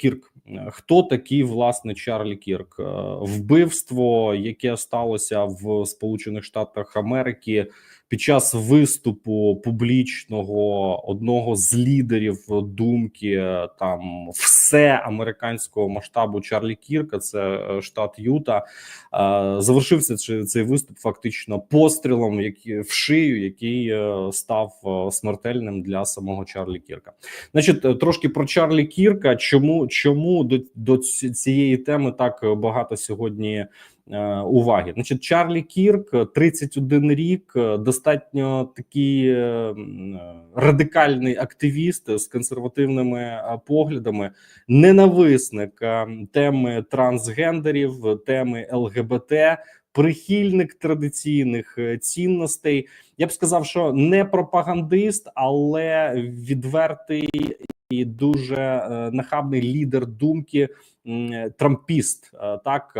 Кірк. Хто такий власне Чарлі Кірк? Е, Вбивство, яке сталося в Сполучених Штатах Америки під час виступу публічного одного з лідерів думки е, там все американського масштабу Чарлі Кірка, це е, штат Юта. Завершився цей виступ фактично пострілом, який в шию, який став смертельним для самого Чарлі Кірка. Значить, трошки про Чарлі Кірка. Чому чому до, до цієї теми так багато сьогодні? Е, уваги. Значить, Чарлі Кірк, 31 рік, достатньо такий е, радикальний активіст з консервативними поглядами, ненависник теми трансгендерів, теми ЛГБТ. Прихильник традиційних е, цінностей, я б сказав, що не пропагандист, але відвертий і дуже нахабний лідер думки трампіст. Так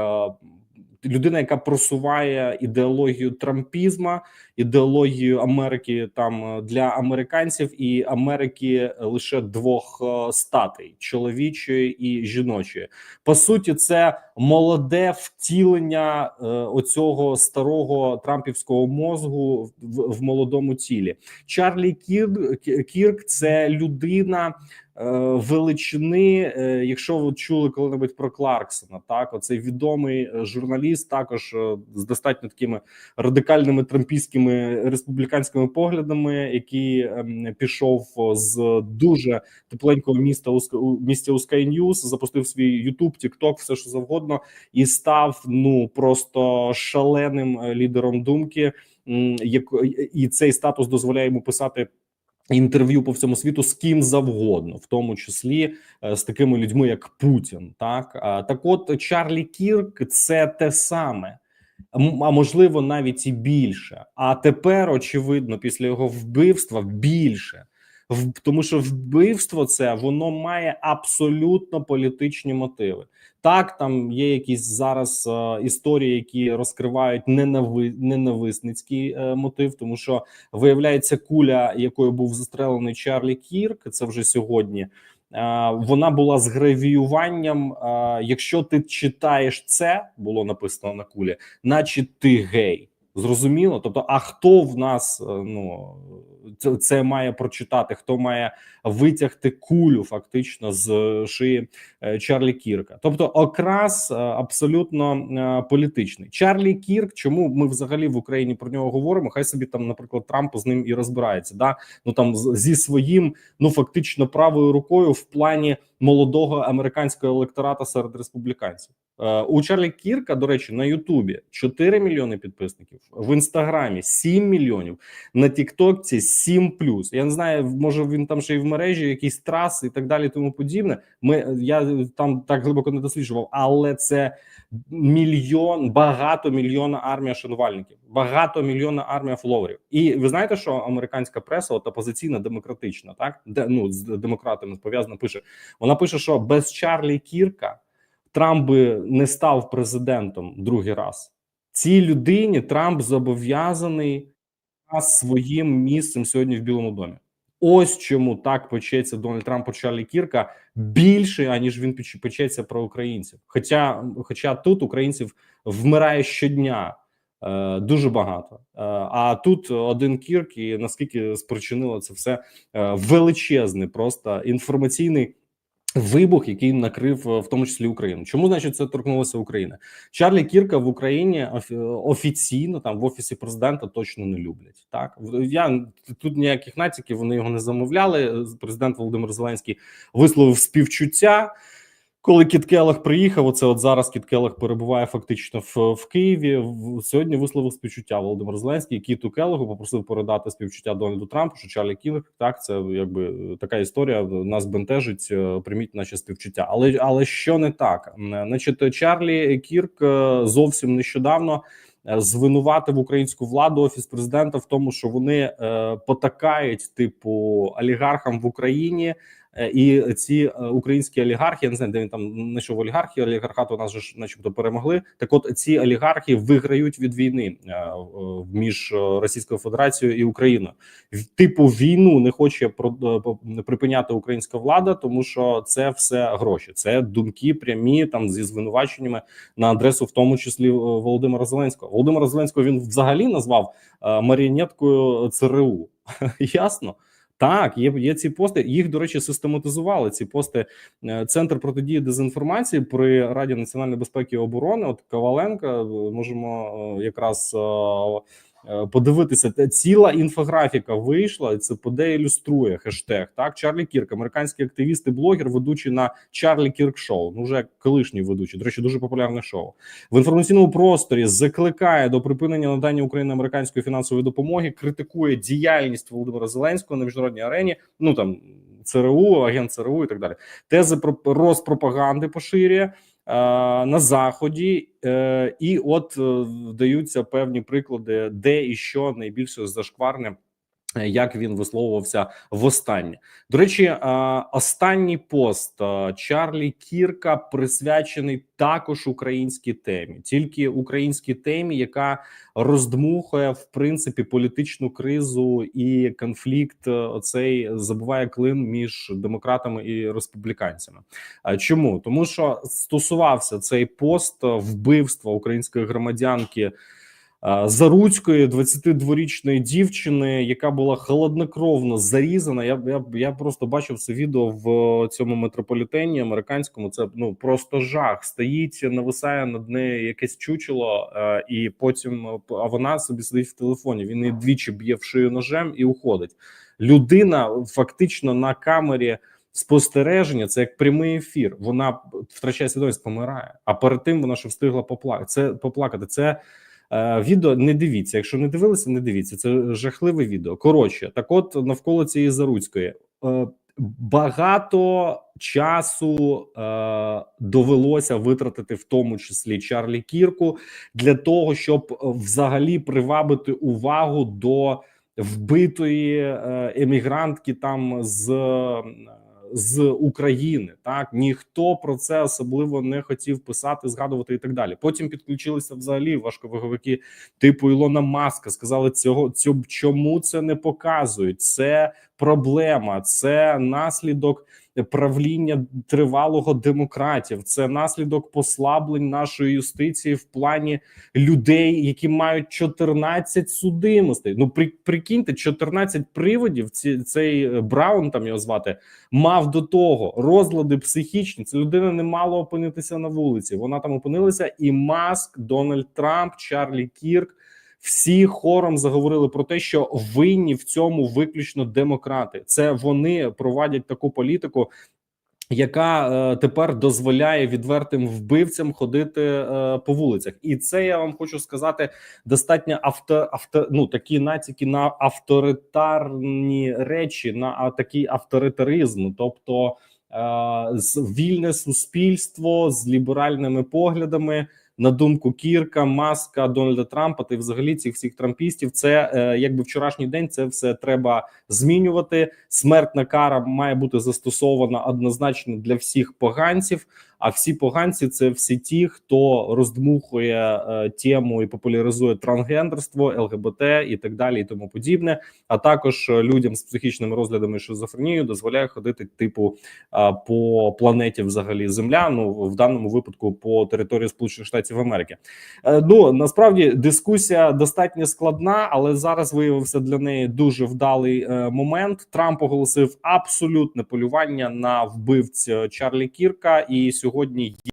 людина, яка просуває ідеологію трампізма, ідеологію Америки там е, для американців і Америки лише двох е, статей: чоловічої і жіночої. По суті, це молоде втілення е, оцього старого трампівського мозгу в, в молодому тілі. Чарлі Кірк, Кірк це людина. Е, величини. Е, якщо ви чули коли-небудь про Кларксона, так оцей відомий е, журналіст, також з достатньо такими радикальними трампійськими республіканськими поглядами, який ем, пішов з дуже тепленького міста у у Sky запустив свій Ютуб, Тікток, все що завгодно, і став ну просто шаленим лідером думки. і цей статус дозволяє йому писати інтерв'ю по всьому світу з ким завгодно, в тому числі е, з такими людьми, як Путін. Так так, от Чарлі Кірк це те саме. А можливо, навіть і більше. А тепер, очевидно, після його вбивства більше тому що вбивство це воно має абсолютно політичні мотиви. Так, там є якісь зараз е, історії, які розкривають ненави, ненависницький е, мотив, тому що виявляється, куля, якою був застрелений Чарлі Кірк, це вже сьогодні. Е, вона була з гравіюванням. Е, якщо ти читаєш це, було написано на кулі, наче ти гей. Зрозуміло, тобто, а хто в нас е, ну це, це має прочитати? Хто має витягти кулю фактично з шиї е, Чарлі Кірка? Тобто, окрас е, абсолютно політичний. Чарлі Кірк, чому ми взагалі в Україні про нього говоримо? Хай собі там, наприклад, Трамп з ним і розбирається. Да ну там зі своїм, ну фактично правою рукою в плані молодого американського електората серед республіканців. Е, у Чарлі Кірка, до речі, на Ютубі 4 мільйони підписників, в інстаграмі 7 мільйонів, на Тіктокці 7 плюс. Я не знаю, може він там ще й в мережі, якісь траси і так далі. Тому подібне. Ми я там так глибоко не досліджував, але це мільйон, багато мільйона армія шанувальників, багато мільйона армія фоловерів. І ви знаєте, що американська преса, от опозиційна демократична, так де ну з демократами пов'язана, пише. Вона пише, що без Чарлі Кірка. Трамп би не став президентом другий раз. Цій людині Трамп зобов'язаний своїм місцем сьогодні в Білому домі. Ось чому так почеться Дональд Трамп про Чарлі Кірка більше, аніж він печеться про українців. Хоча, хоча тут українців вмирає щодня е, дуже багато. Е, а тут один кірк, і наскільки спричинило це все е, величезний, просто інформаційний Вибух, який накрив е, в тому числі Україну. Чому значить це торкнулося України? Чарлі Кірка в Україні офіційно там в офісі президента точно не люблять. Так я тут ніяких натяків вони його не замовляли. Президент Володимир Зеленський висловив співчуття. Коли Кіт Келех приїхав, оце от зараз Кіт Келех перебуває фактично в в Києві. Сьогодні висловив співчуття Володимир Зеленський. Кіту Келегу попросив передати співчуття Дональду Трампу. Що Чарлі Кілех, так це якби така історія. Нас бентежить. Е, прийміть наші співчуття. Але але що не так? Значить, Чарлі Кірк е, зовсім нещодавно. Е, звинуватив українську владу офіс президента в тому, що вони е, потакають типу олігархам в Україні І ці е, українські олігархи, я не знаю, де він там знайшов олігархи, олігархату у нас же начебто перемогли. Так, от ці олігархи виграють від війни е, е, між е, Російською Федерацією і Україною. Типу війну не хоче е, припиняти українська влада, тому що це все гроші, це думки прямі там зі звинуваченнями на адресу, в тому числі е, Володимира Зеленського. Володимира Зеленського він взагалі назвав е, маріонеткою ЦРУ. Ясно. Так, є, є ці пости. Їх, до речі, систематизували ці пости. Е, Центр протидії дезінформації при Раді національної безпеки і оборони. От Коваленка е, можемо е, якраз подивитися. Ціла інфографіка вийшла. Це поде ілюструє хештег. Так, Чарлі Кірк, американський активіст і блогер, ведучий на Чарлі Кірк Шоу. Ну вже колишній ведучий. До речі, дуже популярне шоу в інформаційному просторі. Закликає до припинення надання Україні американської фінансової допомоги, критикує діяльність Володимира Зеленського на міжнародній арені. Ну там ЦРУ, агент ЦРУ і так далі. Тези про розпропаганди поширює е, на заході, е, і от вдаються даються певні приклади, де і що найбільше зашкварне. Як він висловувався востаннє? До речі, е, останній пост е, Чарлі Кірка присвячений також українській темі, тільки українській темі, яка роздмухує в принципі політичну кризу і конфлікт. е, Оцей забуває клин між демократами і республіканцями. Чому тому, що стосувався цей пост вбивства української громадянки Заруцької 22-річної дівчини, яка була холоднокровно зарізана. Я я, я просто бачив це відео в цьому метрополітені американському. Це ну просто жах. Стоїть, нависає над нею якесь чучело, е, і потім е, а вона собі сидить в телефоні. Він її двічі б'є в шию ножем і уходить. Людина фактично на камері. Спостереження це як прямий ефір. Вона втрачає свідомість, помирає. А перед тим вона ще встигла поплакати. Це поплакати. Це е, відео. Не дивіться. Якщо не дивилися, не дивіться. Це жахливе відео. Коротше, так, от навколо цієї Заруцької е, багато часу е, довелося витратити, в тому числі Чарлі Кірку, для того, щоб е, взагалі привабити увагу до вбитої е, емігрантки там з. З України так ніхто про це особливо не хотів писати, згадувати і так далі. Потім підключилися взагалі важковаговики типу Ілона Маска. Сказали цього цього чому це не показують. Це проблема, це наслідок правління тривалого демократів. Це наслідок послаблень нашої юстиції в плані людей, які мають 14 судимостей. Ну при, прикиньте, 14 приводів. Ці цей е, Браун там його звати мав до того розлади психічні. Це людина не мала опинитися на вулиці. Вона там опинилася, і Маск, Дональд Трамп, Чарлі Кірк. Всі хором заговорили про те, що винні в цьому виключно демократи. Це вони проводять таку політику, яка е, тепер дозволяє відвертим вбивцям ходити е, по вулицях, і це я вам хочу сказати достатньо авто, авто ну такі натяки на авторитарні речі, на такий авторитаризм, тобто е, вільне суспільство з ліберальними поглядами. На думку Кірка, Маска, Дональда Трампа та взагалі цих всіх трампістів, це е, якби вчорашній день. Це все треба змінювати. Смертна кара має бути застосована однозначно для всіх поганців. А всі поганці це всі ті, хто роздмухує е, тему і популяризує трансгендерство, ЛГБТ і так далі, і тому подібне. А також е, людям з психічними розглядами і шизофренією дозволяє ходити типу е, по планеті, взагалі, Земля. Ну в даному випадку по території Сполучених Штатів Америки. Е, ну насправді дискусія достатньо складна, але зараз виявився для неї дуже вдалий е, момент. Трамп оголосив абсолютне полювання на вбивць е, Чарлі Кірка, і сьогодні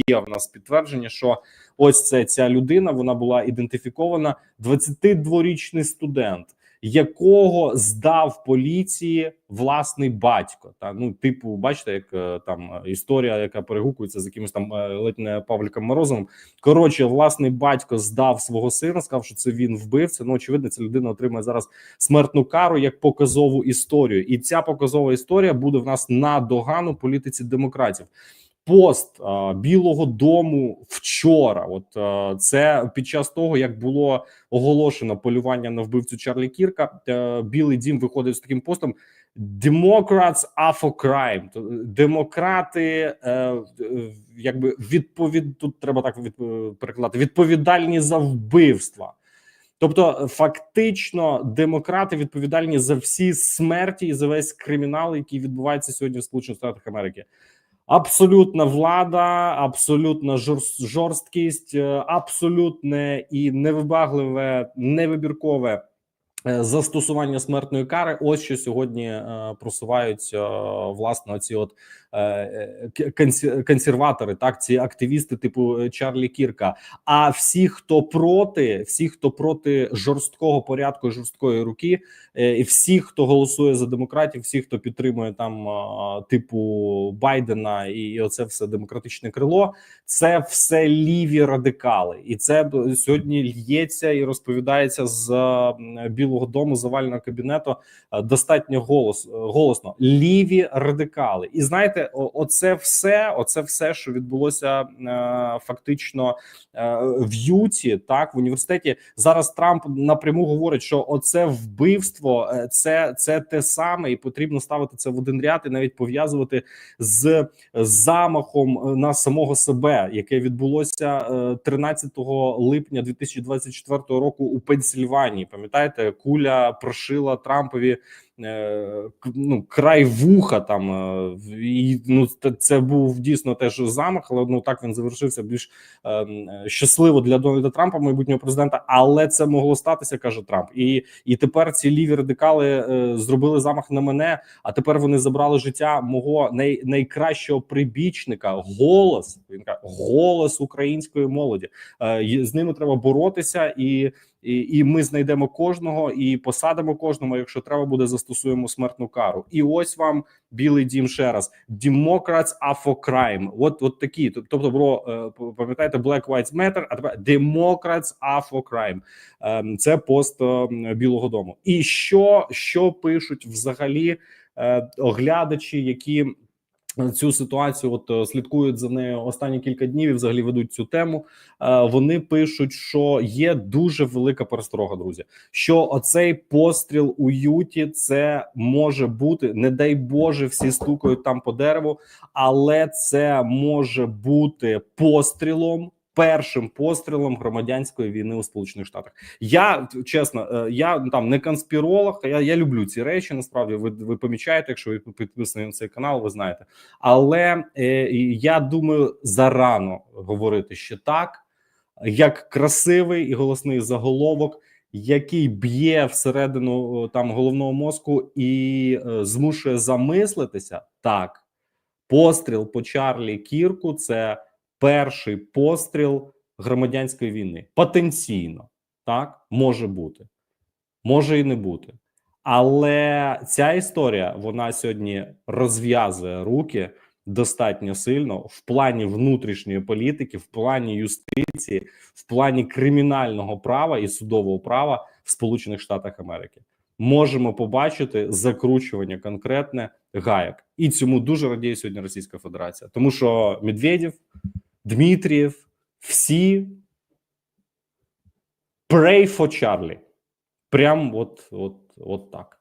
є в нас підтвердження, що ось це ця людина. Вона була ідентифікована 22-річний студент. Якого здав поліції власний батько, та ну типу, бачите, як е, там е, історія, яка перегукується з якимось там е, ледь не Павліком Морозовим. Коротше, власний батько здав свого сина, сказав, що це він вбивця. Ну очевидно, ця людина отримає зараз смертну кару як показову історію, і ця показова історія буде в нас на догану політиці демократів. Пост Білого Дому вчора. От це під час того, як було оголошено полювання на вбивцю Чарлі Кірка. Білий Дім виходить з таким постом. Democrats are for crime. Демократи, е, якби відповід тут треба так від, е, перекладати відповідальні за вбивства. Тобто, фактично, демократи відповідальні за всі смерті і за весь кримінал, який відбувається сьогодні в Сполучених Штатах Америки. Абсолютна влада, абсолютна жорст- жорсткість, е, абсолютне і невибагливе, невибіркове е, застосування смертної кари. Ось що сьогодні просуваються е, власне ці от консерватори, так ці активісти, типу е, Чарлі Кірка. А всі, хто проти, всі, хто проти жорсткого порядку, жорсткої руки, е, і всі, хто голосує за демократів, всі, хто підтримує там е, типу Байдена і, оце все демократичне крило, це все ліві радикали, і це сьогодні лється і розповідається з е, Білого Дому з овального кабінету е, достатньо голос голосно. Ліві радикали, і знаєте, оце все, оце все, що відбулося е, фактично е, в Юті, так в університеті. Зараз Трамп напряму говорить, що оце вбивство, е, це, це те саме, і потрібно ставити це в один ряд і навіть пов'язувати з замахом на самого себе, яке відбулося е, 13 липня 2024 року у Пенсільванії. Пам'ятаєте, куля прошила Трампові ну, край вуха там. е, І ну це- був дійсно теж замах, але ну так він завершився більш е, щасливо для Дональда Трампа, майбутнього президента. Але це могло статися, каже Трамп. І, і тепер ці ліві радикали е, зробили замах на мене. А тепер вони забрали життя мого най, найкращого прибічника. Голос він каже, голос української молоді. Е, з ними треба боротися, і, і, і ми знайдемо кожного і посадимо кожному. Якщо треба буде, застосуємо смертну кару. І ось вам білий дім ще раз. Democrats are for crime. От, от такі. Тобто, було е, пам'ятаєте, Black Whites Matter, а тепер Democrats are for crime. Ем, Це пост е, Білого Дому. І що, що пишуть взагалі е, оглядачі, які цю ситуацію от е, слідкують за нею останні кілька днів і взагалі ведуть цю тему. Е, Вони пишуть, що є дуже велика пересторога, друзі. Що оцей постріл у Юті це може бути, не дай Боже, всі стукають там по дереву, але це може бути пострілом. Першим пострілом громадянської війни у Сполучених Штатах. Я чесно, е, я там не конспіролог. Я, я люблю ці речі. Насправді, ви, ви помічаєте, якщо ви підписані на цей канал, ви знаєте. Але е, я думаю, зарано говорити ще так, як красивий і голосний заголовок, який б'є всередину там головного мозку і е, змушує замислитися. Так, постріл по Чарлі Кірку це перший постріл громадянської війни. Потенційно так може бути, може і не бути. Але ця історія вона сьогодні розв'язує руки достатньо сильно в плані внутрішньої політики, в плані юстиції, в плані кримінального права і судового права в Сполучених Штатах Америки. Можемо побачити закручування конкретне гаяк, і цьому дуже радіє сьогодні Російська Федерація, тому що Медведєв, Дмитрієв, всі pray for Charlie. Прям от, от, от так.